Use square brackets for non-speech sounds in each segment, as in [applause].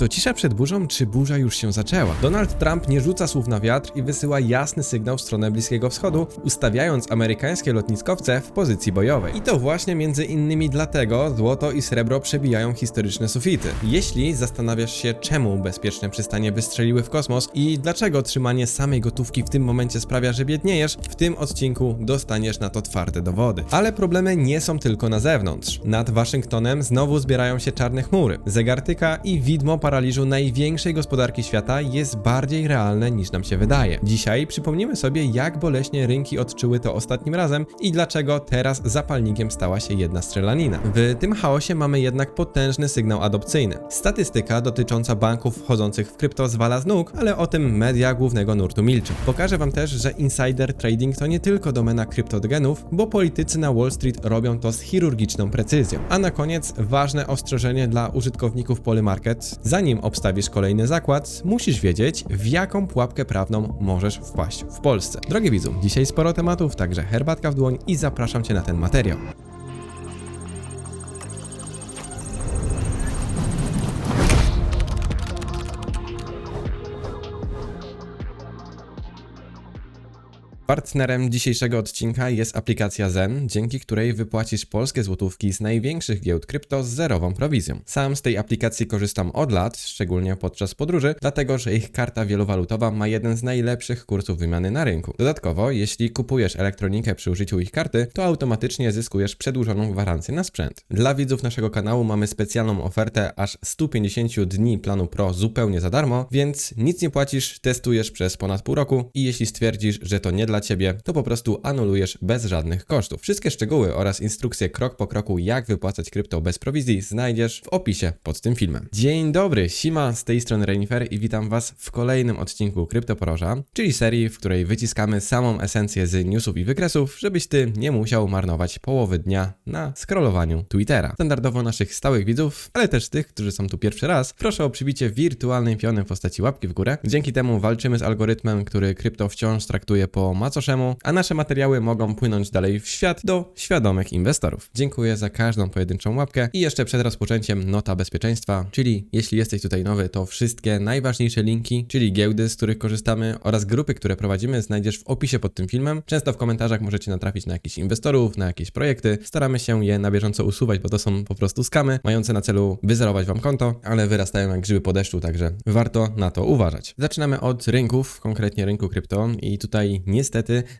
to cisza przed burzą, czy burza już się zaczęła? Donald Trump nie rzuca słów na wiatr i wysyła jasny sygnał w stronę Bliskiego Wschodu, ustawiając amerykańskie lotniskowce w pozycji bojowej. I to właśnie między innymi dlatego złoto i srebro przebijają historyczne sufity. Jeśli zastanawiasz się, czemu bezpieczne przystanie wystrzeliły w kosmos i dlaczego trzymanie samej gotówki w tym momencie sprawia, że biedniejesz, w tym odcinku dostaniesz na to twarde dowody. Ale problemy nie są tylko na zewnątrz. Nad Waszyngtonem znowu zbierają się czarne chmury. Zegartyka i widmo paraliżu największej gospodarki świata jest bardziej realne niż nam się wydaje. Dzisiaj przypomnimy sobie, jak boleśnie rynki odczuły to ostatnim razem i dlaczego teraz zapalnikiem stała się jedna strzelanina. W tym chaosie mamy jednak potężny sygnał adopcyjny. Statystyka dotycząca banków wchodzących w krypto zwala z nóg, ale o tym media głównego nurtu milczą. Pokażę wam też, że insider trading to nie tylko domena kryptogenów, bo politycy na Wall Street robią to z chirurgiczną precyzją. A na koniec ważne ostrzeżenie dla użytkowników Polymarket. Zanim obstawisz kolejny zakład, musisz wiedzieć, w jaką pułapkę prawną możesz wpaść w Polsce. Drogi widzu, dzisiaj sporo tematów, także herbatka w dłoń i zapraszam cię na ten materiał. Partnerem dzisiejszego odcinka jest aplikacja Zen, dzięki której wypłacisz polskie złotówki z największych giełd krypto z zerową prowizją. Sam z tej aplikacji korzystam od lat, szczególnie podczas podróży, dlatego że ich karta wielowalutowa ma jeden z najlepszych kursów wymiany na rynku. Dodatkowo, jeśli kupujesz elektronikę przy użyciu ich karty, to automatycznie zyskujesz przedłużoną gwarancję na sprzęt. Dla widzów naszego kanału mamy specjalną ofertę aż 150 dni planu Pro zupełnie za darmo, więc nic nie płacisz, testujesz przez ponad pół roku i jeśli stwierdzisz, że to nie dla Ciebie, to po prostu anulujesz bez żadnych kosztów. Wszystkie szczegóły oraz instrukcje krok po kroku, jak wypłacać krypto bez prowizji, znajdziesz w opisie pod tym filmem. Dzień dobry, Sima z tej strony Renifer i witam Was w kolejnym odcinku Kryptoporoża, czyli serii, w której wyciskamy samą esencję z newsów i wykresów, żebyś Ty nie musiał marnować połowy dnia na scrollowaniu Twittera. Standardowo naszych stałych widzów, ale też tych, którzy są tu pierwszy raz, proszę o przybicie wirtualnej piony w postaci łapki w górę. Dzięki temu walczymy z algorytmem, który krypto wciąż traktuje po macoszemu, a nasze materiały mogą płynąć dalej w świat do świadomych inwestorów. Dziękuję za każdą pojedynczą łapkę i jeszcze przed rozpoczęciem nota bezpieczeństwa, czyli jeśli jesteś tutaj nowy, to wszystkie najważniejsze linki, czyli giełdy, z których korzystamy oraz grupy, które prowadzimy, znajdziesz w opisie pod tym filmem. Często w komentarzach możecie natrafić na jakichś inwestorów, na jakieś projekty. Staramy się je na bieżąco usuwać, bo to są po prostu skamy, mające na celu wyzerować wam konto, ale wyrastają jak grzyby po deszczu, także warto na to uważać. Zaczynamy od rynków, konkretnie rynku krypto i tutaj niestety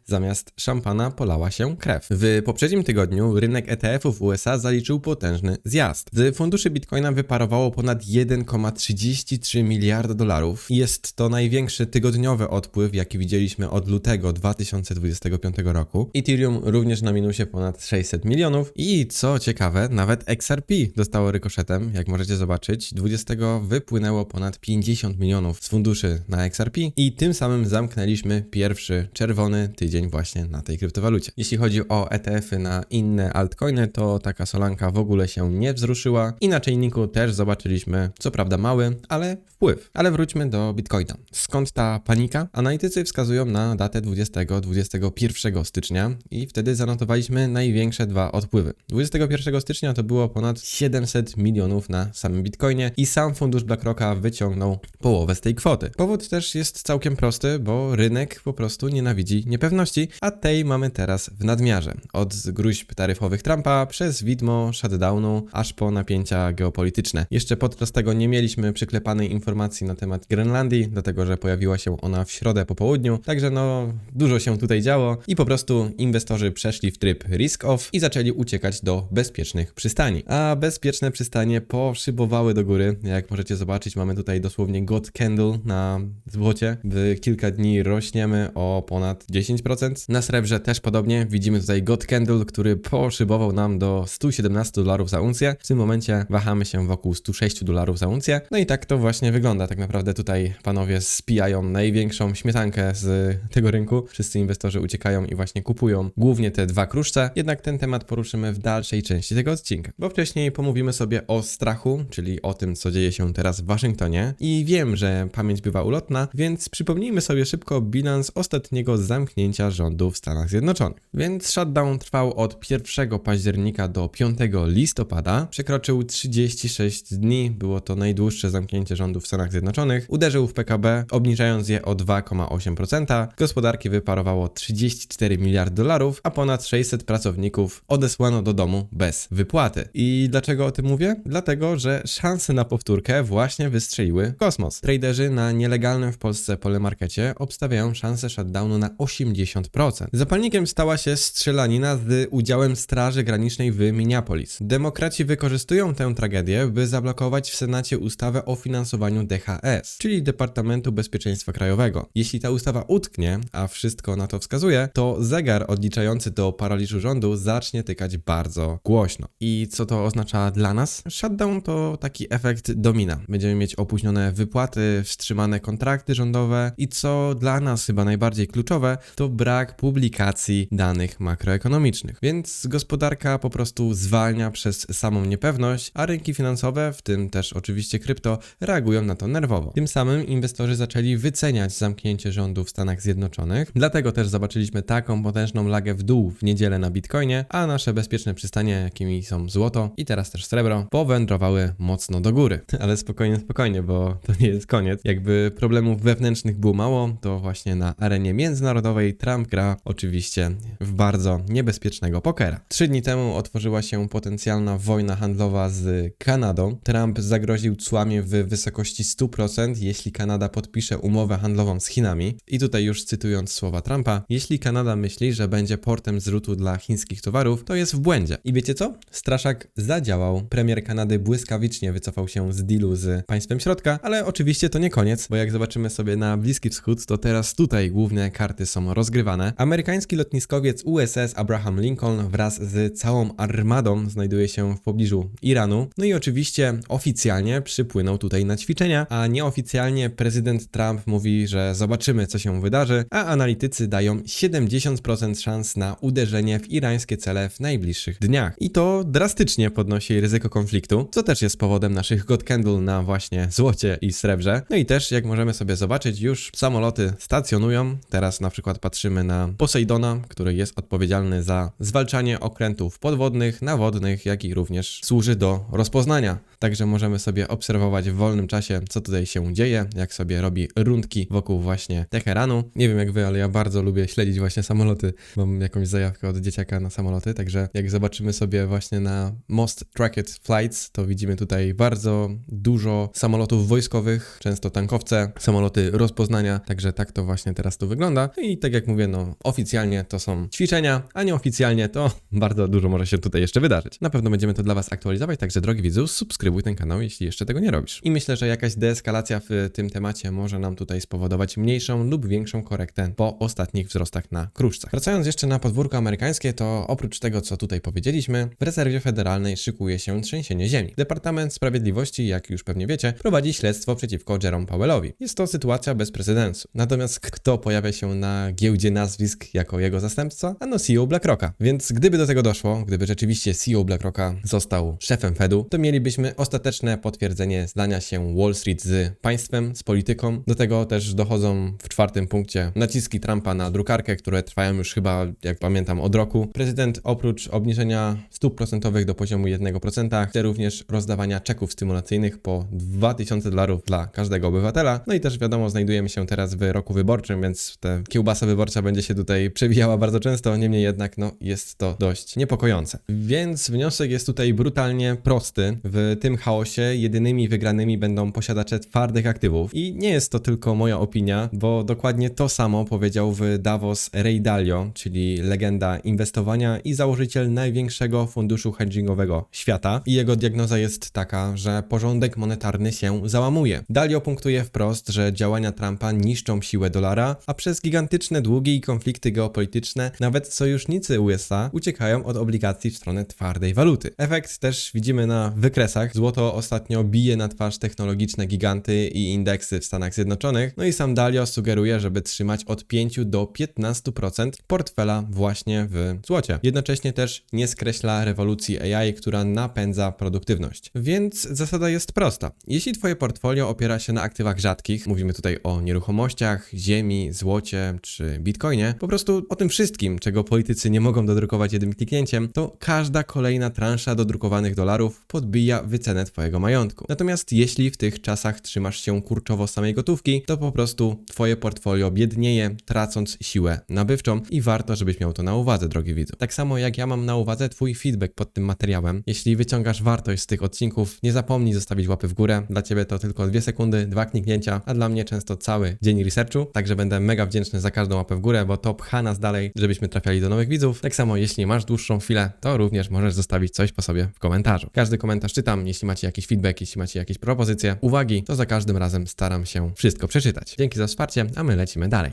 zamiast szampana polała się krew. W poprzednim tygodniu rynek ETF-ów USA zaliczył potężny zjazd. Z funduszy Bitcoina wyparowało ponad 1,33 miliarda dolarów. Jest to największy tygodniowy odpływ, jaki widzieliśmy od lutego 2025 roku. Ethereum również na minusie ponad 600 milionów i co ciekawe, nawet XRP dostało rykoszetem, jak możecie zobaczyć. 20 wypłynęło ponad 50 milionów z funduszy na XRP i tym samym zamknęliśmy pierwszy czerwony tydzień właśnie na tej kryptowalucie. Jeśli chodzi o ETF-y na inne altcoiny, to taka solanka w ogóle się nie wzruszyła i na czajniku też zobaczyliśmy, co prawda mały, ale wpływ. Ale wróćmy do Bitcoina. Skąd ta panika? Analitycy wskazują na datę 20-21 stycznia i wtedy zanotowaliśmy największe dwa odpływy. 21 stycznia to było ponad 700 milionów na samym Bitcoinie i sam fundusz BlackRocka wyciągnął połowę z tej kwoty. Powód też jest całkiem prosty, bo rynek po prostu nienawidzi niepewności, a tej mamy teraz w nadmiarze. Od gruźb taryfowych Trumpa przez widmo shutdownu aż po napięcia geopolityczne. Jeszcze podczas tego nie mieliśmy przyklepanej informacji na temat Grenlandii, dlatego że pojawiła się ona w środę po południu, także no dużo się tutaj działo i po prostu inwestorzy przeszli w tryb risk off i zaczęli uciekać do bezpiecznych przystani. A bezpieczne przystanie poszybowały do góry. Jak możecie zobaczyć, mamy tutaj dosłownie God Candle na złocie. W kilka dni rośniemy o ponad 10%. Na srebrze też podobnie. Widzimy tutaj God Candle, który poszybował nam do 117 dolarów za uncję. W tym momencie wahamy się wokół 106 dolarów za uncję. No i tak to właśnie wygląda. Tak naprawdę tutaj panowie spijają największą śmietankę z tego rynku. Wszyscy inwestorzy uciekają i właśnie kupują głównie te dwa kruszce. Jednak ten temat poruszymy w dalszej części tego odcinka. Bo wcześniej pomówimy sobie o strachu, czyli o tym, co dzieje się teraz w Waszyngtonie. I wiem, że pamięć bywa ulotna, więc przypomnijmy sobie szybko bilans ostatniego zamknięcia rządu w Stanach Zjednoczonych. Więc shutdown trwał od 1 października do 5 listopada, przekroczył 36 dni, było to najdłuższe zamknięcie rządu w Stanach Zjednoczonych, uderzył w PKB, obniżając je o 2,8%, gospodarki wyparowało 34 miliardy dolarów, a ponad 600 pracowników odesłano do domu bez wypłaty. I dlaczego o tym mówię? Dlatego, że szanse na powtórkę właśnie wystrzeliły kosmos. Traderzy na nielegalnym w Polsce polemarkecie obstawiają szansę shutdownu na 80%. Zapalnikiem stała się strzelanina z udziałem Straży Granicznej w Minneapolis. Demokraci wykorzystują tę tragedię, by zablokować w Senacie ustawę o finansowaniu DHS, czyli Departamentu Bezpieczeństwa Krajowego. Jeśli ta ustawa utknie, a wszystko na to wskazuje, to zegar odliczający do paraliżu rządu zacznie tykać bardzo głośno. I co to oznacza dla nas? Shutdown to taki efekt domina. Będziemy mieć opóźnione wypłaty, wstrzymane kontrakty rządowe i co dla nas chyba najbardziej kluczowe, to brak publikacji danych makroekonomicznych. Więc gospodarka po prostu zwalnia przez samą niepewność, a rynki finansowe, w tym też oczywiście krypto, reagują na to nerwowo. Tym samym inwestorzy zaczęli wyceniać zamknięcie rządu w Stanach Zjednoczonych, dlatego też zobaczyliśmy taką potężną lagę w dół w niedzielę na Bitcoinie, a nasze bezpieczne przystanie, jakimi są złoto i teraz też srebro, powędrowały mocno do góry. [laughs] Ale spokojnie, spokojnie, bo to nie jest koniec. Jakby problemów wewnętrznych było mało, to właśnie na arenie międzynarodowej Trump gra oczywiście w bardzo niebezpiecznego pokera. Trzy dni temu otworzyła się potencjalna wojna handlowa z Kanadą. Trump zagroził cłamie w wysokości 100%, jeśli Kanada podpisze umowę handlową z Chinami. I tutaj już cytując słowa Trumpa, jeśli Kanada myśli, że będzie portem zrzutu dla chińskich towarów, to jest w błędzie. I wiecie co? Straszak zadziałał. Premier Kanady błyskawicznie wycofał się z dealu z państwem środka, ale oczywiście to nie koniec, bo jak zobaczymy sobie na Bliski Wschód, to teraz tutaj główne karty są rozgrywane. Amerykański lotniskowiec USS Abraham Lincoln wraz z całą armadą znajduje się w pobliżu Iranu. No i oczywiście oficjalnie przypłynął tutaj na ćwiczenia, a nieoficjalnie prezydent Trump mówi, że zobaczymy co się wydarzy, a analitycy dają 70% szans na uderzenie w irańskie cele w najbliższych dniach. I to drastycznie podnosi ryzyko konfliktu, co też jest powodem naszych God Candle na właśnie złocie i srebrze. No i też, jak możemy sobie zobaczyć, już samoloty stacjonują. Teraz na przykład patrzymy na Poseidona, który jest odpowiedzialny za zwalczanie okrętów podwodnych, nawodnych, jak i również służy do rozpoznania. Także możemy sobie obserwować w wolnym czasie, co tutaj się dzieje, jak sobie robi rundki wokół właśnie Teheranu. Nie wiem jak wy, ale ja bardzo lubię śledzić właśnie samoloty. Mam jakąś zajawkę od dzieciaka na samoloty, także jak zobaczymy sobie właśnie na Most Tracked Flights, to widzimy tutaj bardzo dużo samolotów wojskowych, często tankowce, samoloty rozpoznania, także tak to właśnie teraz tu wygląda. I tak jak mówię, no oficjalnie to są ćwiczenia, a nieoficjalnie to [laughs] bardzo dużo może się tutaj jeszcze wydarzyć. Na pewno będziemy to dla Was aktualizować, także drogi widzu, subskrybuj ten kanał, jeśli jeszcze tego nie robisz. I myślę, że jakaś deeskalacja w tym temacie może nam tutaj spowodować mniejszą lub większą korektę po ostatnich wzrostach na kruszcach. Wracając jeszcze na podwórko amerykańskie, to oprócz tego, co tutaj powiedzieliśmy, w rezerwie federalnej szykuje się trzęsienie ziemi. Departament Sprawiedliwości, jak już pewnie wiecie, prowadzi śledztwo przeciwko Jerome Powellowi. Jest to sytuacja bez precedensu. Natomiast kto pojawia się na giełdzie nazwisk jako jego zastępca? Ano CEO BlackRocka. Więc gdyby do tego doszło, gdyby rzeczywiście CEO BlackRocka został szefem Fedu, to mielibyśmy ostateczne potwierdzenie zdania się Wall Street z państwem, z polityką. Do tego też dochodzą w czwartym punkcie naciski Trumpa na drukarkę, które trwają już chyba, jak pamiętam, od roku. Prezydent oprócz obniżenia stóp procentowych do poziomu 1%, chce również rozdawania czeków stymulacyjnych po 2000 dolarów dla każdego obywatela. No i też wiadomo, znajdujemy się teraz w roku wyborczym, więc ta kiełbasa wyborcza będzie się tutaj przewijała bardzo często, niemniej jednak no, jest to dość niepokojące. Więc wniosek jest tutaj brutalnie prosty. W tym chaosie jedynymi wygranymi będą posiadacze twardych aktywów. I nie jest to tylko moja opinia, bo dokładnie to samo powiedział w Davos Ray Dalio, czyli legenda inwestowania i założyciel największego funduszu hedgingowego świata. I jego diagnoza jest taka, że porządek monetarny się załamuje. Dalio punktuje wprost, że działania Trumpa niszczą siłę dolara, a przez gigantyczne długi i konflikty geopolityczne nawet sojusznicy USA uciekają od obligacji w stronę twardej waluty. Efekt też widzimy na wykresach. Złoto ostatnio bije na twarz technologiczne giganty i indeksy w Stanach Zjednoczonych. No i sam Dalio sugeruje, żeby trzymać od 5 do 15% portfela właśnie w złocie. Jednocześnie też nie skreśla rewolucji AI, która napędza produktywność. Więc zasada jest prosta. Jeśli twoje portfolio opiera się na aktywach rzadkich, mówimy tutaj o nieruchomościach, ziemi, złocie czy Bitcoinie, po prostu o tym wszystkim, czego politycy nie mogą dodrukować jednym kliknięciem, to każda kolejna transza dodrukowanych dolarów podbija wycenę twojego majątku. Natomiast jeśli w tych czasach trzymasz się kurczowo samej gotówki, to po prostu twoje portfolio biednieje, tracąc siłę nabywczą i warto, żebyś miał to na uwadze, drogi widzu. Tak samo jak ja mam na uwadze twój feedback pod tym materiałem. Jeśli wyciągasz wartość z tych odcinków, nie zapomnij zostawić łapy w górę. Dla ciebie to tylko dwie sekundy, dwa kliknięcia, a dla mnie często cały dzień researchu, także będę mega wdzięczny za każdą łapę w górę, bo to pcha nas dalej, żebyśmy trafiali do nowych widzów. Tak samo jeśli masz dłuższą chwilę, to również możesz zostawić coś po sobie w komentarzu. Każdy komentarz czytam, jeśli macie jakiś feedback, jeśli macie jakieś propozycje, uwagi, to za każdym razem staram się wszystko przeczytać. Dzięki za wsparcie, a my lecimy dalej.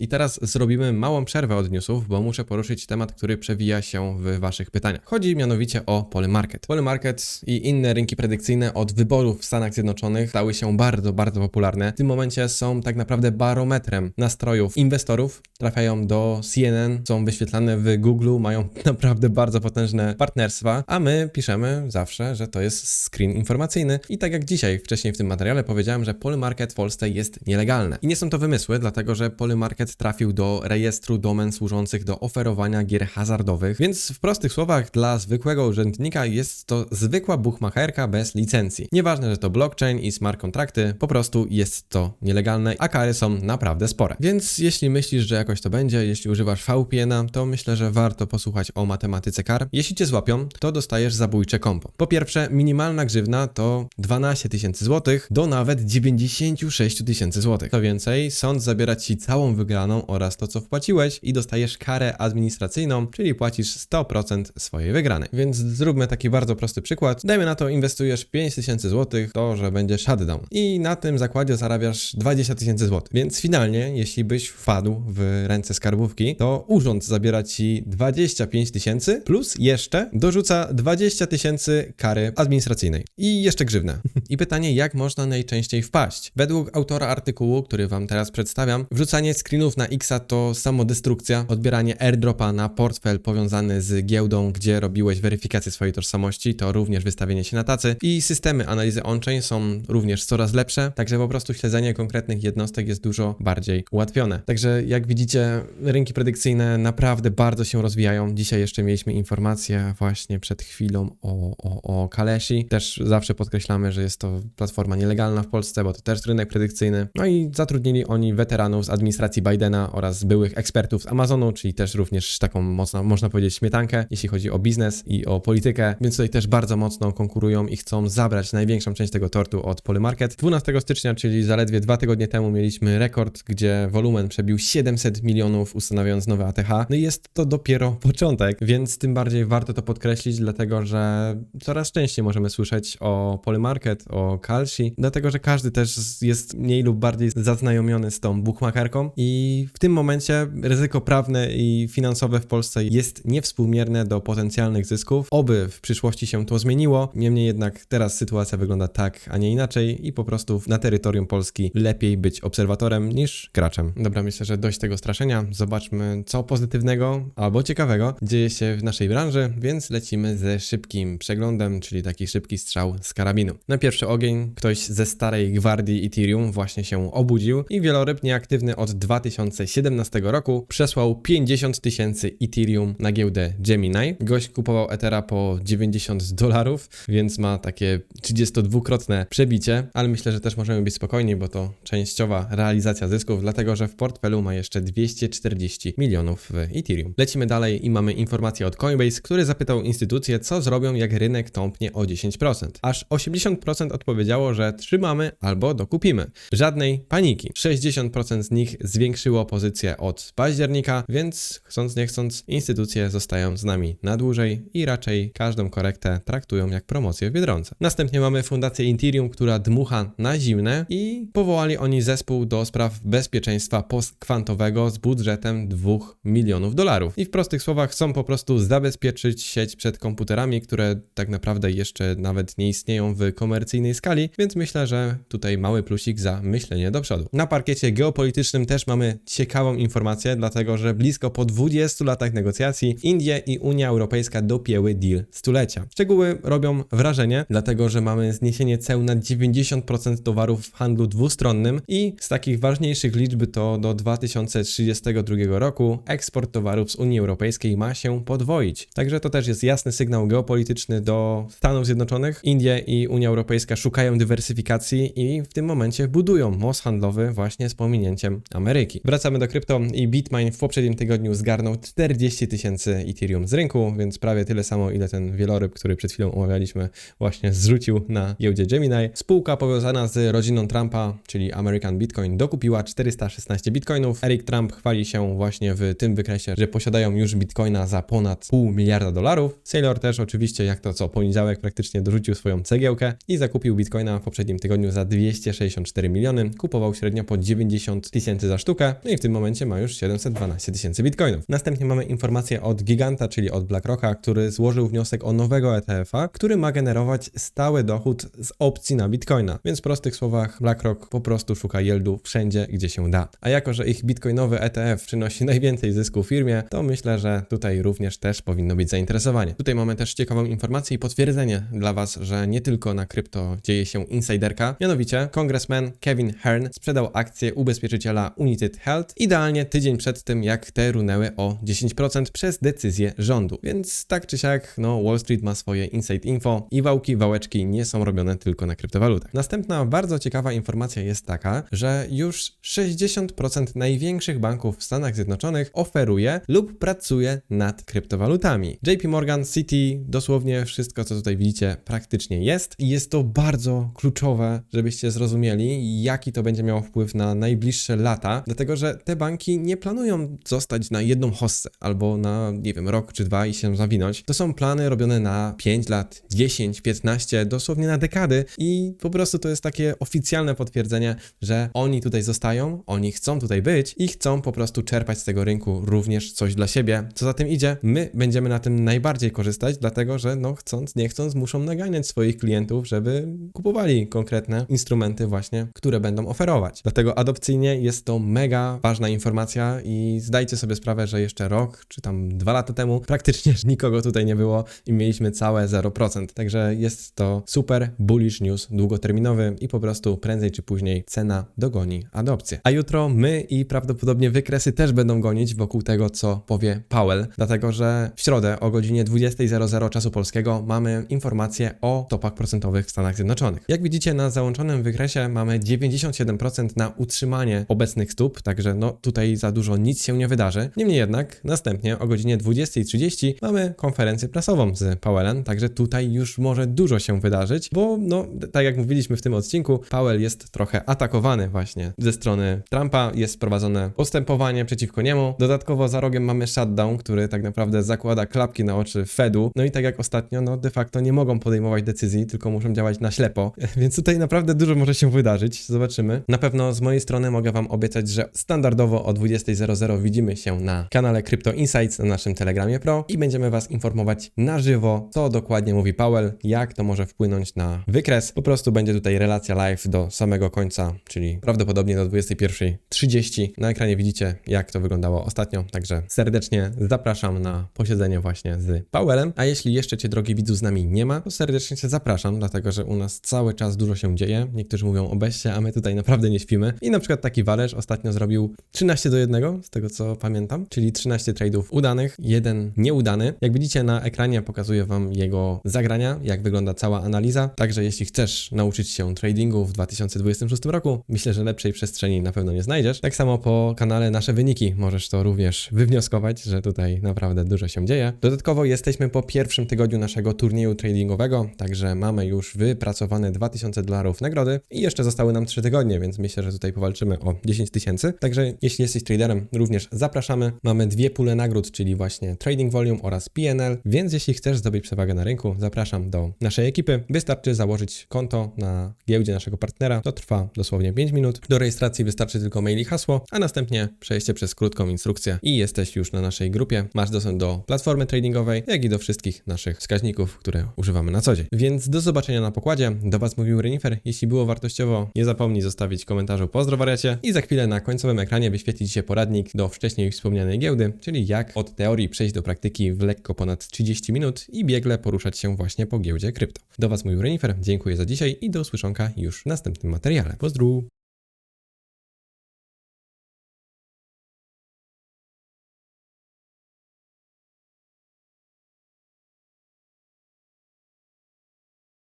I teraz zrobimy małą przerwę od newsów, bo muszę poruszyć temat, który przewija się w Waszych pytaniach. Chodzi mianowicie o Polymarket. Polymarket i inne rynki predykcyjne od wyborów w Stanach Zjednoczonych stały się bardzo, bardzo popularne. W tym momencie są tak naprawdę barometrem nastrojów inwestorów. Trafiają do CNN, są wyświetlane w Google, mają [laughs] naprawdę bardzo potężne partnerstwa, a my piszemy zawsze, że to jest screen informacyjny. I tak jak dzisiaj, wcześniej w tym materiale powiedziałem, że Polymarket w Polsce jest nielegalne. I nie są to wymysły, dlatego że Polymarket trafił do rejestru domen służących do oferowania gier hazardowych, więc w prostych słowach dla zwykłego urzędnika jest to zwykła buchmacherka bez licencji. Nieważne, że to blockchain i smart kontrakty, po prostu jest to nielegalne, a kary są naprawdę spore. Więc jeśli myślisz, że jakoś to będzie, jeśli używasz VPN-a, to myślę, że warto posłuchać o matematyce kar. Jeśli cię złapią, to dostajesz zabójcze kompo. Po pierwsze, minimalna grzywna to 12 tysięcy złotych do nawet 96 tysięcy złotych. Co więcej, sąd zabiera ci całą wygraną oraz to, co wpłaciłeś i dostajesz karę administracyjną, czyli płacisz 100% swojej wygranej. Więc zróbmy taki bardzo prosty przykład. Dajmy na to, inwestujesz 5000 zł, to, że będzie shutdown. I na tym zakładzie zarabiasz 20 tysięcy złotych. Więc finalnie, jeśli byś wpadł w ręce skarbówki, to urząd zabiera ci 25 tysięcy plus jeszcze dorzuca 20 tysięcy kary administracyjnej. I jeszcze grzywne. I pytanie, jak można najczęściej wpaść? Według autora artykułu, który wam teraz przedstawiam, wrzucanie screenów na Xa to samodestrukcja, odbieranie airdropa na portfel powiązany z giełdą, gdzie robiłeś weryfikację swojej tożsamości, to również wystawienie się na tacy i systemy analizy on-chain są również coraz lepsze, także po prostu śledzenie konkretnych jednostek jest dużo bardziej ułatwione. Także jak widzicie, rynki predykcyjne naprawdę bardzo się rozwijają. Dzisiaj jeszcze mieliśmy informację właśnie przed chwilą o, o, o Kaleshi. Też zawsze podkreślamy, że jest to platforma nielegalna w Polsce, bo to też rynek predykcyjny. No i zatrudnili oni weteranów z administracji Bidena oraz byłych ekspertów z Amazonu, czyli też również taką mocno, można powiedzieć, śmietankę, jeśli chodzi o biznes i o politykę, więc tutaj też bardzo mocno konkurują i chcą zabrać największą część tego tortu od Polymarket. 12 stycznia, czyli zaledwie dwa tygodnie temu mieliśmy rekord, gdzie wolumen przebił 700 milionów, ustanawiając nowe ATH. No i jest to dopiero początek, więc tym bardziej warto to podkreślić, dlatego że coraz częściej możemy słyszeć o Polymarket, o Kalshi, dlatego że każdy też jest mniej lub bardziej zaznajomiony z tą bookmakerką i w tym momencie ryzyko prawne i finansowe w Polsce jest niewspółmierne do potencjalnych zysków. Oby w przyszłości się to zmieniło. Niemniej jednak teraz sytuacja wygląda tak, a nie inaczej i po prostu na terytorium Polski lepiej być obserwatorem niż graczem. Dobra, myślę, że dość tego straszenia. Zobaczmy, co pozytywnego albo ciekawego dzieje się w naszej branży, więc lecimy ze szybkim przeglądem, czyli taki szybki strzał z karabinu. Na pierwszy ogień ktoś ze starej gwardii Ethereum właśnie się obudził i wieloryb nieaktywny od 2000 2017 roku przesłał 50 tysięcy Ethereum na giełdę Gemini. Gość kupował Ethera po 90 dolarów, więc ma takie 32-krotne przebicie, ale myślę, że też możemy być spokojni, bo to częściowa realizacja zysków, dlatego że w portfelu ma jeszcze 240 milionów w Ethereum. Lecimy dalej i mamy informację od Coinbase, który zapytał instytucje, co zrobią, jak rynek tąpnie o 10%. Aż 80% odpowiedziało, że trzymamy albo dokupimy. Żadnej paniki. 60% z nich zwiększyło pozycję od października, więc chcąc nie chcąc, instytucje zostają z nami na dłużej i raczej każdą korektę traktują jak promocję w Biedronce. Następnie mamy Fundację Interium, która dmucha na zimne i powołali oni zespół do spraw bezpieczeństwa postkwantowego z budżetem 2 milionów dolarów. I w prostych słowach chcą po prostu zabezpieczyć sieć przed komputerami, które tak naprawdę jeszcze nawet nie istnieją w komercyjnej skali, więc myślę, że tutaj mały plusik za myślenie do przodu. Na parkiecie geopolitycznym też mamy ciekawą informację, dlatego że blisko po 20 latach negocjacji Indie i Unia Europejska dopięły deal stulecia. Szczegóły robią wrażenie, dlatego że mamy zniesienie ceł na 90% towarów w handlu dwustronnym i z takich ważniejszych liczb to do 2032 roku eksport towarów z Unii Europejskiej ma się podwoić. Także to też jest jasny sygnał geopolityczny do Stanów Zjednoczonych. Indie i Unia Europejska szukają dywersyfikacji i w tym momencie budują most handlowy właśnie z pominięciem Ameryki. Wracamy do krypto i Bitmain w poprzednim tygodniu zgarnął 40 tysięcy Ethereum z rynku, więc prawie tyle samo, ile ten wieloryb, który przed chwilą omawialiśmy, właśnie zrzucił na giełdzie Gemini. Spółka powiązana z rodziną Trumpa, czyli American Bitcoin, dokupiła 416 bitcoinów. Eric Trump chwali się właśnie w tym wykresie, że posiadają już bitcoina za ponad pół miliarda dolarów. Sailor też oczywiście, jak to co, poniedziałek praktycznie dorzucił swoją cegiełkę i zakupił bitcoina w poprzednim tygodniu za 264 miliony. Kupował średnio po 90 tysięcy za sztukę, no i w tym momencie ma już 712 tysięcy bitcoinów. Następnie mamy informację od Giganta, czyli od BlackRocka, który złożył wniosek o nowego ETF-a, który ma generować stały dochód z opcji na bitcoina. Więc w prostych słowach BlackRock po prostu szuka yieldu wszędzie, gdzie się da. A jako, że ich bitcoinowy ETF przynosi [laughs] najwięcej zysku firmie, to myślę, że tutaj również też powinno być zainteresowanie. Tutaj mamy też ciekawą informację i potwierdzenie dla Was, że nie tylko na krypto dzieje się insiderka. Mianowicie kongresmen Kevin Hearn sprzedał akcje ubezpieczyciela United Health idealnie tydzień przed tym, jak te runęły o 10% przez decyzję rządu. Więc tak czy siak, no Wall Street ma swoje inside info i wałki, wałeczki nie są robione tylko na kryptowalutach. Następna bardzo ciekawa informacja jest taka, że już 60% największych banków w Stanach Zjednoczonych oferuje lub pracuje nad kryptowalutami. JP Morgan, Citi, dosłownie wszystko, co tutaj widzicie, praktycznie jest. I jest to bardzo kluczowe, żebyście zrozumieli, jaki to będzie miało wpływ na najbliższe lata, dlatego że te banki nie planują zostać na jedną hossę albo na, nie wiem, rok czy dwa i się zawinąć. To są plany robione na 5 lat, 10, 15, dosłownie na dekady i po prostu to jest takie oficjalne potwierdzenie, że oni tutaj zostają, oni chcą tutaj być i chcą po prostu czerpać z tego rynku również coś dla siebie. Co za tym idzie, my będziemy na tym najbardziej korzystać, dlatego że no chcąc, nie chcąc, muszą naganiać swoich klientów, żeby kupowali konkretne instrumenty właśnie, które będą oferować. Dlatego adopcyjnie jest to mega ważna informacja i zdajcie sobie sprawę, że jeszcze rok czy tam dwa lata temu praktycznie [laughs] nikogo tutaj nie było i mieliśmy całe 0%. Także jest to super bullish news długoterminowy i po prostu prędzej czy później cena dogoni adopcję. A jutro my i prawdopodobnie wykresy też będą gonić wokół tego, co powie Powell, dlatego że w środę o godzinie 20.00 czasu polskiego mamy informacje o topach procentowych w Stanach Zjednoczonych. Jak widzicie na załączonym wykresie mamy 97% na utrzymanie obecnych stóp, także no tutaj za dużo nic się nie wydarzy. Niemniej jednak następnie o godzinie 20.30 mamy konferencję prasową z Powellem, także tutaj już może dużo się wydarzyć, bo no tak jak mówiliśmy w tym odcinku, Powell jest trochę atakowany właśnie ze strony Trumpa, jest prowadzone postępowanie przeciwko niemu. Dodatkowo za rogiem mamy shutdown, który tak naprawdę zakłada klapki na oczy Fedu. No i tak jak ostatnio, no de facto nie mogą podejmować decyzji, tylko muszą działać na ślepo. [laughs] Więc tutaj naprawdę dużo może się wydarzyć. Zobaczymy. Na pewno z mojej strony mogę Wam obiecać, że standardowo o 20.00 widzimy się na kanale Crypto Insights na naszym Telegramie Pro i będziemy Was informować na żywo, co dokładnie mówi Powell, jak to może wpłynąć na wykres. Po prostu będzie tutaj relacja live do samego końca, czyli prawdopodobnie do 21.30. Na ekranie widzicie, jak to wyglądało ostatnio, także serdecznie zapraszam na posiedzenie właśnie z Powellem. A jeśli jeszcze Cię, drogi widzu, z nami nie ma, to serdecznie Cię zapraszam, dlatego że u nas cały czas dużo się dzieje. Niektórzy mówią o beście, a my tutaj naprawdę nie śpimy. I na przykład taki Walerz ostatnio zrobił 13 do 1, z tego co pamiętam, czyli 13 trade'ów udanych, jeden nieudany. Jak widzicie na ekranie pokazuję Wam jego zagrania, jak wygląda cała analiza. Także jeśli chcesz nauczyć się tradingu w 2026 roku, myślę, że lepszej przestrzeni na pewno nie znajdziesz. Tak samo po kanale Nasze Wyniki możesz to również wywnioskować, że tutaj naprawdę dużo się dzieje. Dodatkowo jesteśmy po pierwszym tygodniu naszego turnieju tradingowego, także mamy już wypracowane 2000 dolarów nagrody i jeszcze zostały nam 3 tygodnie, więc myślę, że tutaj powalczymy o 10 tysięcy. Także jeśli jesteś traderem, również zapraszamy. Mamy dwie pule nagród, czyli właśnie Trading Volume oraz PNL, więc jeśli chcesz zdobyć przewagę na rynku, zapraszam do naszej ekipy. Wystarczy założyć konto na giełdzie naszego partnera. To trwa dosłownie 5 minut. Do rejestracji wystarczy tylko mail i hasło, a następnie przejście przez krótką instrukcję i jesteś już na naszej grupie. Masz dostęp do platformy tradingowej, jak i do wszystkich naszych wskaźników, które używamy na co dzień. Więc do zobaczenia na pokładzie. Do Was mówił Renifer. Jeśli było wartościowo, nie zapomnij zostawić komentarzu pozdro wariacie i za chwilę na końcu końcowym ekranie wyświetli się poradnik do wcześniej wspomnianej giełdy, czyli jak od teorii przejść do praktyki w lekko ponad 30 minut i biegle poruszać się właśnie po giełdzie krypto. Do Was mój Renifer, dziękuję za dzisiaj i do usłyszonka już w następnym materiale. Pozdrów!